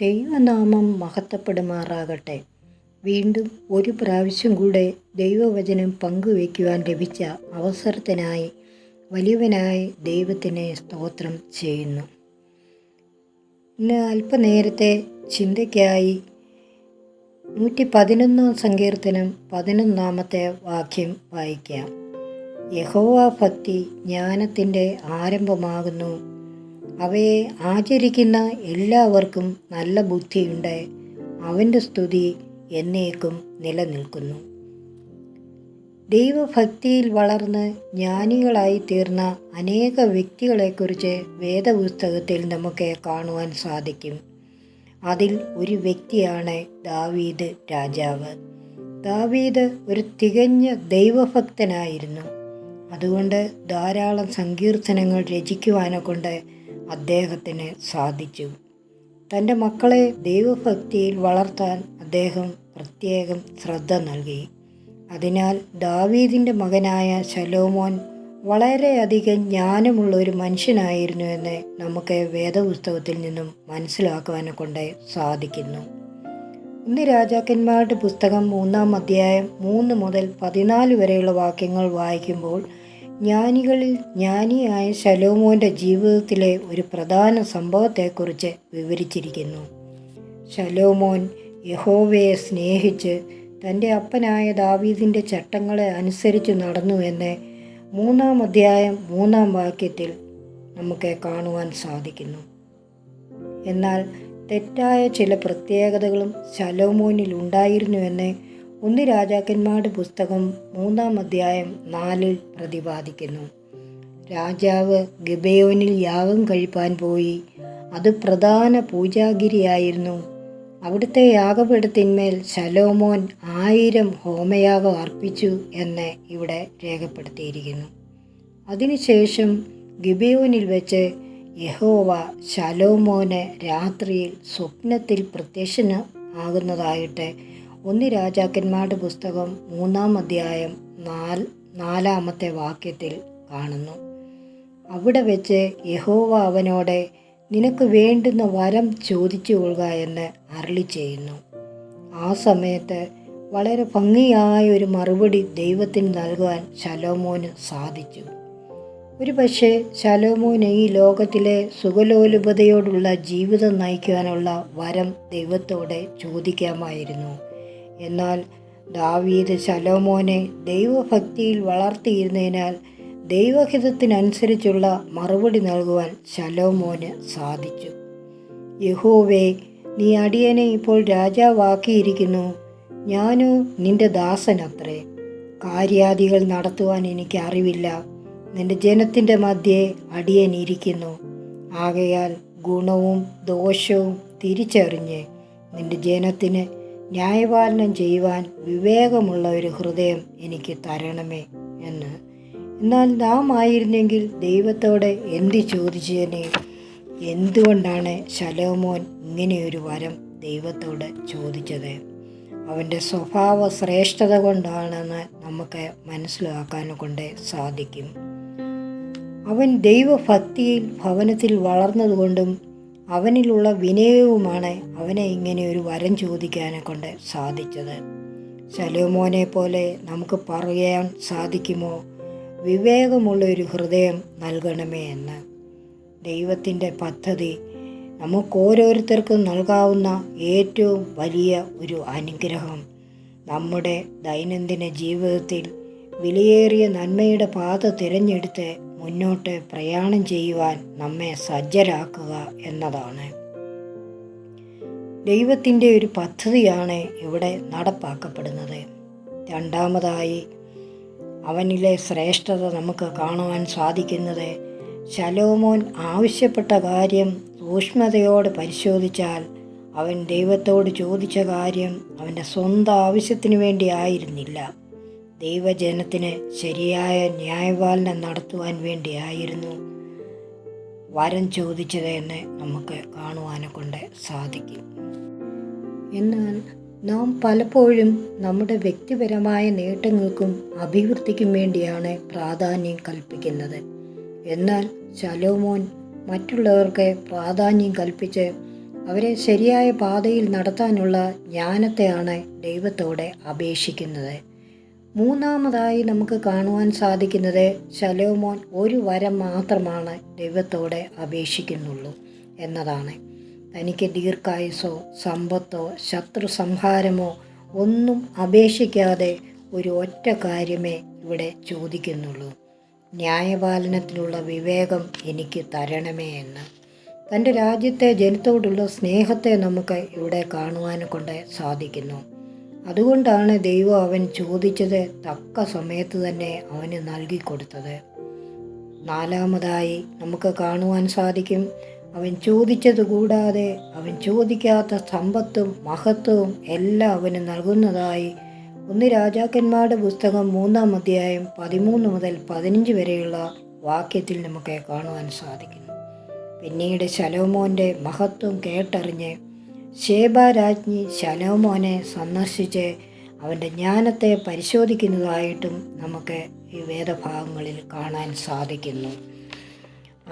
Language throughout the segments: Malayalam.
ദൈവനാമം മഹത്വപ്പെടുമാറാകട്ടെ. വീണ്ടും ഒരു പ്രാവശ്യം കൂടെ ദൈവവചനം പങ്കുവയ്ക്കുവാൻ ലഭിച്ച അവസരത്തിനായി വലിയവനായി ദൈവത്തിനെ സ്തോത്രം ചെയ്യുന്നു. ഇന്ന് അല്പനേരത്തെ ചിന്തയ്ക്കായി നൂറ്റി പതിനൊന്നാം സങ്കീർത്തനം പതിനൊന്നാമത്തെ വാക്യം വായിക്കാം. യഹോവ ഭക്തി ജ്ഞാനത്തിന്റെ ആരംഭമാകുന്നു. അവയെ ആചരിക്കുന്ന എല്ലാവർക്കും നല്ല ബുദ്ധിയുണ്ട്. അവന്റെ സ്തുതി എന്നേക്കും നിലനിൽക്കുന്നു. ദൈവഭക്തിയിൽ വളർന്ന് ജ്ഞാനികളായി തീർന്ന അനേക വ്യക്തികളെക്കുറിച്ച് വേദപുസ്തകത്തിൽ നമുക്ക് കാണുവാൻ സാധിക്കും. അതിൽ ഒരു വ്യക്തിയാണ് ദാവീദ് രാജാവ്. ദാവീദ് ഒരു തികഞ്ഞ ദൈവഭക്തനായിരുന്നു. അതുകൊണ്ട് ധാരാളം സങ്കീർത്തനങ്ങൾ രചിക്കുവാനെ കൊണ്ട് അദ്ദേഹത്തിന് സാധിച്ചു. തന്റെ മക്കളെ ദൈവഭക്തിയിൽ വളർത്താൻ അദ്ദേഹം പ്രത്യേകം ശ്രദ്ധ നൽകി. അതിനാൽ ദാവീദിന്റെ മകനായ ശലോമോൻ വളരെയധികം ജ്ഞാനമുള്ള ഒരു മനുഷ്യനായിരുന്നു എന്ന് നമുക്ക് വേദപുസ്തകത്തിൽ നിന്നും മനസ്സിലാക്കുവാനെ കൊണ്ട് സാധിക്കുന്നു. ഇന്ന് രാജാക്കന്മാരുടെ പുസ്തകം മൂന്നാം അധ്യായം മൂന്ന് മുതൽ പതിനാല് വരെയുള്ള വാക്യങ്ങൾ വായിക്കുമ്പോൾ ജ്ഞാനികളിൽ ജ്ഞാനിയായ ശലോമോന്റെ ജീവിതത്തിലെ ഒരു പ്രധാന സംഭവത്തെക്കുറിച്ച് വിവരിച്ചിരിക്കുന്നു. ശലോമോൻ യഹോവയെ സ്നേഹിച്ച് തന്റെ അപ്പനായ ദാവീദിന്റെ ചട്ടങ്ങളെ അനുസരിച്ച് നടന്നുവെന്ന് മൂന്നാം അധ്യായം മൂന്നാം വാക്യത്തിൽ നമുക്ക് കാണുവാൻ സാധിക്കുന്നു. എന്നാൽ തെറ്റായ ചില പ്രത്യേകതകളും ശലോമോനിൽ ഉണ്ടായിരുന്നുവെന്ന് ഒന്ന് രാജാക്കന്മാരുടെ പുസ്തകം മൂന്നാം അധ്യായം നാലിൽ പ്രതിപാദിക്കുന്നു. രാജാവ് ഗബയോനിൽ യാഗം കഴിപ്പാൻ പോയി. അത് പ്രധാന പൂജാഗിരിയായിരുന്നു. അവിടുത്തെ യാഗപീഠത്തിന്മേൽ ശലോമോൻ ആയിരം ഹോമയാഗം അർപ്പിച്ചു എന്ന് ഇവിടെ രേഖപ്പെടുത്തിയിരിക്കുന്നു. അതിനുശേഷം ഗിബയോനിൽ വെച്ച് യഹോവ ശലോമോനെ രാത്രിയിൽ സ്വപ്നത്തിൽ പ്രത്യക്ഷന ആകുന്നതായിട്ട് ഒന്ന് രാജാക്കന്മാരുടെ പുസ്തകം മൂന്നാം അധ്യായം നാൽ നാലാമത്തെ വാക്യത്തിൽ കാണുന്നു. അവിടെ വെച്ച് യഹോവ അവനോടെ നിനക്ക് വേണ്ടുന്ന വരം ചോദിച്ചു കൊള്ളുക എന്ന് അരളി ചെയ്യുന്നു. ആ സമയത്ത് വളരെ ഭംഗിയായ ഒരു മറുപടി ദൈവത്തിന് നൽകുവാൻ ശലോമോന് സാധിച്ചു. ഒരു പക്ഷേ ശലോമോന് ഈ ലോകത്തിലെ സുഖലോലുപതയോടുള്ള ജീവിതം നയിക്കുവാനുള്ള വരം ദൈവത്തോടെ ചോദിക്കാമായിരുന്നു. എന്നാൽ ദാവീദ് ശലോമോനെ ദൈവഭക്തിയിൽ വളർത്തിയിരുന്നതിനാൽ ദൈവഹിതത്തിനനുസരിച്ചുള്ള മറുപടി നൽകുവാൻ ശലോമോന് സാധിച്ചു. യഹോവേ നീ അടിയനെ ഇപ്പോൾ രാജാവാക്കിയിരിക്കുന്നു. ഞാനോ നിന്റെ ദാസനത്രേ. കാര്യാദികൾ നടത്തുവാൻ എനിക്ക് അറിവില്ല. നിന്റെ ജനത്തിന്റെ മധ്യേ അടിയൻ ഇരിക്കുന്നു. ആകയാൽ ഗുണവും ദോഷവും തിരിച്ചറിഞ്ഞ് നിന്റെ ജനത്തിന് ന്യായപാലനം ചെയ്യുവാൻ വിവേകമുള്ള ഒരു ഹൃദയം എനിക്ക് തരണമേ എന്ന്. എന്നാൽ നാം ആയിരുന്നെങ്കിൽ ദൈവത്തോടെ എന്ത് ചോദിച്ചതിനെ എന്തുകൊണ്ടാണ് ശലോമോൻ ഇങ്ങനെയൊരു വരം ദൈവത്തോട് ചോദിച്ചത്? അവന്റെ സ്വഭാവ ശ്രേഷ്ഠത കൊണ്ടാണെന്ന് നമുക്ക് മനസ്സിലാക്കാൻ കൊണ്ട് സാധിക്കും. അവൻ ദൈവഭക്തിയിൽ ഭവനത്തിൽ വളർന്നതുകൊണ്ടും അവനിലുള്ള വിനയവുമാണ് അവനെ ഇങ്ങനെ ഒരു വരം ചോദിക്കാനെ കൊണ്ട് സാധിച്ചത്. ശലോമോനെ പോലെ നമുക്ക് പറയാൻ സാധിക്കുമോ? വിവേകമുള്ള ഒരു ഹൃദയം നൽകണമേ എന്ന്. ദൈവത്തിന്റെ പദ്ധതി നമുക്ക് ഓരോരുത്തർക്കും നൽകാവുന്ന ഏറ്റവും വലിയ ഒരു അനുഗ്രഹം നമ്മുടെ ദൈനംദിന ജീവിതത്തിൽ വിലയേറിയ നന്മയുടെ പാത തിരഞ്ഞെടുത്ത് മുന്നോട്ട് പ്രയാണം ചെയ്യുവാൻ നമ്മെ സജ്ജരാക്കുക എന്നതാണ്. ദൈവത്തിന്റെ ഒരു പദ്ധതിയാണ് ഇവിടെ നടപ്പാക്കപ്പെടുന്നത്. രണ്ടാമതായി അവനിലെ ശ്രേഷ്ഠത നമുക്ക് കാണുവാൻ സാധിക്കുന്നത് ശലോമോൻ ആവശ്യപ്പെട്ട കാര്യം സൂക്ഷ്മതയോടെ പരിശോധിച്ചാൽ അവൻ ദൈവത്തോട് ചോദിച്ച കാര്യം അവന്റെ സ്വന്തം ആവശ്യത്തിന് വേണ്ടി ആയിരുന്നില്ല. ദൈവജനത്തിന് ശരിയായ ന്യായപാലനം നടത്തുവാൻ വേണ്ടിയായിരുന്നു വരം ചോദിച്ചത് എന്ന് നമുക്ക് കാണുവാനെ കൊണ്ട് സാധിക്കും. എന്നാൽ നാം പലപ്പോഴും നമ്മുടെ വ്യക്തിപരമായ നേട്ടങ്ങൾക്കും അഭിവൃദ്ധിക്കും വേണ്ടിയാണ് പ്രാധാന്യം കൽപ്പിക്കുന്നത്. എന്നാൽ ശലോമോൻ മറ്റുള്ളവർക്ക് പ്രാധാന്യം കൽപ്പിച്ച് അവരെ ശരിയായ പാതയിൽ നടത്താനുള്ള ജ്ഞാനത്തെയാണ് ദൈവത്തോടെ അപേക്ഷിക്കുന്നത്. മൂന്നാമതായി നമുക്ക് കാണുവാൻ സാധിക്കുന്നത് ശലോമോൻ ഒരു വരം മാത്രമാണ് ദൈവത്തോടെ അപേക്ഷിക്കുന്നുള്ളൂ എന്നതാണ്. തനിക്ക് ദീർഘായുസോ സമ്പത്തോ ശത്രു സംഹാരമോ ഒന്നും അപേക്ഷിക്കാതെ ഒരു ഒറ്റ കാര്യമേ ഇവിടെ ചോദിക്കുന്നുള്ളൂ. ന്യായപാലനത്തിനുള്ള വിവേകം എനിക്ക് തരണമേ എന്ന്. തന്റെ രാജ്യത്തെ ജനത്തോടുള്ള സ്നേഹത്തെ നമുക്ക് ഇവിടെ കാണുവാൻ കൊണ്ട് സാധിക്കുന്നു. അതുകൊണ്ടാണ് ദൈവം അവൻ ചോദിച്ചത് തക്ക സമയത്ത് തന്നെ അവന് നൽകിക്കൊടുത്തത്. നാലാമതായി നമുക്ക് കാണുവാൻ സാധിക്കും അവൻ ചോദിച്ചത് കൂടാതെ അവൻ ചോദിക്കാത്ത സമ്പത്തും മഹത്വവും എല്ലാം അവന് നൽകുന്നതായി ഒന്ന് രാജാക്കന്മാരുടെ പുസ്തകം മൂന്നാം അധ്യായം പതിമൂന്ന് മുതൽ പതിനഞ്ച് വരെയുള്ള വാക്യത്തിൽ നമുക്ക് കാണുവാൻ സാധിക്കുന്നു. പിന്നീട് ശലോമോന്റെ മഹത്വം കേട്ടറിഞ്ഞ് ശേബാരാജ്ഞി ശലോമോനെ സന്ദർശിച്ച് അവന്റെ ജ്ഞാനത്തെ പരിശോധിക്കുന്നതായിട്ടും നമുക്ക് ഈ വേദഭാഗങ്ങളിൽ കാണാൻ സാധിക്കുന്നു.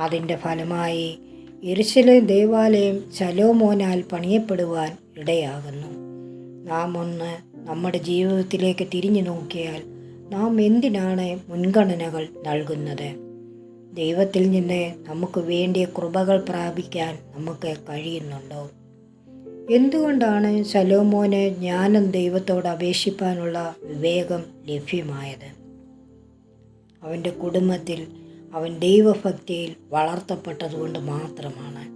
അതിന്റെ ഫലമായി എരുശലേം ദേവാലയം ശലോമോനാൽ പണിയപ്പെടുവാൻ ഇടയാകുന്നു. നാം ഒന്ന് നമ്മുടെ ജീവിതത്തിലേക്ക് തിരിഞ്ഞു നോക്കിയാൽ നാം എന്തിനാണ് മുൻഗണനകൾ നൽകുന്നത്? ദൈവത്തിൽ നിന്ന് നമുക്ക് വേണ്ടിയ കൃപകൾ പ്രാപിക്കാൻ നമുക്ക് കഴിയുന്നുണ്ടോ? എന്തുകൊണ്ടാണ് ശലോമോന് ജ്ഞാനം ദൈവത്തോട് അപേക്ഷിപ്പാനുള്ള വിവേകം ലഭ്യമായത്? അവന്റെ കുടുംബത്തിൽ അവൻ ദൈവഭക്തിയിൽ വളർത്തപ്പെട്ടതുകൊണ്ട് മാത്രമാണ്.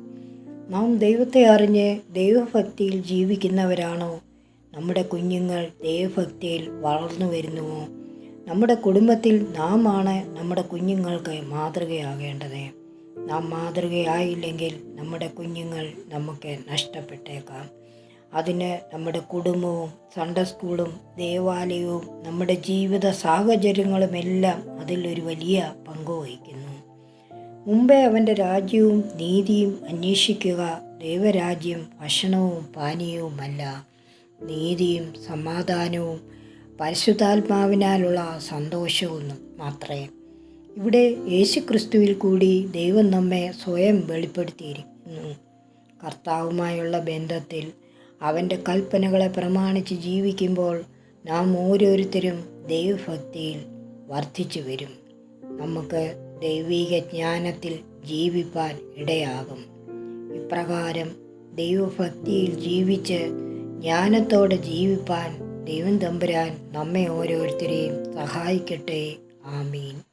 നാം ദൈവത്തെ അറിഞ്ഞ് ദൈവഭക്തിയിൽ ജീവിക്കുന്നവരാണോ? നമ്മുടെ കുഞ്ഞുങ്ങൾ ദൈവഭക്തിയിൽ വളർന്നു വരുന്നുവോ? നമ്മുടെ കുടുംബത്തിൽ നാം ആണ് നമ്മുടെ കുഞ്ഞുങ്ങൾക്ക് മാതൃകയാകേണ്ടത്. നാം മാതൃകയായില്ലെങ്കിൽ നമ്മുടെ കുഞ്ഞുങ്ങൾ നമുക്ക് നഷ്ടപ്പെട്ടേക്കാം. അതിന് നമ്മുടെ കുടുംബവും സൺഡേ സ്കൂളും ദേവാലയവും നമ്മുടെ ജീവിത സാഹചര്യങ്ങളുമെല്ലാം അതിലൊരു വലിയ പങ്ക് വഹിക്കുന്നു. മുമ്പേ അവന്റെ രാജ്യവും നീതിയും അന്വേഷിക്കുക ദൈവരാജ്യം ഭക്ഷണവും പാനീയവുമല്ല. നീതിയും സമാധാനവും പരിശുദ്ധാത്മാവിനാലുള്ള സന്തോഷവും മാത്രമേ ഇവിടെ യേശുക്രിസ്തുവിൽ കൂടി ദൈവം നമ്മെ സ്വയം വെളിപ്പെടുത്തിയിരിക്കുന്നു. കർത്താവുമായുള്ള ബന്ധത്തിൽ അവന്റെ കൽപ്പനകളെ പ്രമാണിച്ച് ജീവിക്കുമ്പോൾ നാം ഓരോരുത്തരും ദൈവഭക്തിയിൽ വർദ്ധിച്ചു വരും. നമുക്ക് ദൈവിക ജ്ഞാനത്തിൽ ജീവിപ്പാൻ ഇടയാകും. ഇപ്രകാരം ദൈവഭക്തിയിൽ ജീവിച്ച് ജ്ഞാനത്തോടെ ജീവിപ്പാൻ ദൈവം തമ്പുരാൻ നമ്മെ ഓരോരുത്തരെയും സഹായിക്കട്ടെ. ആമീൻ.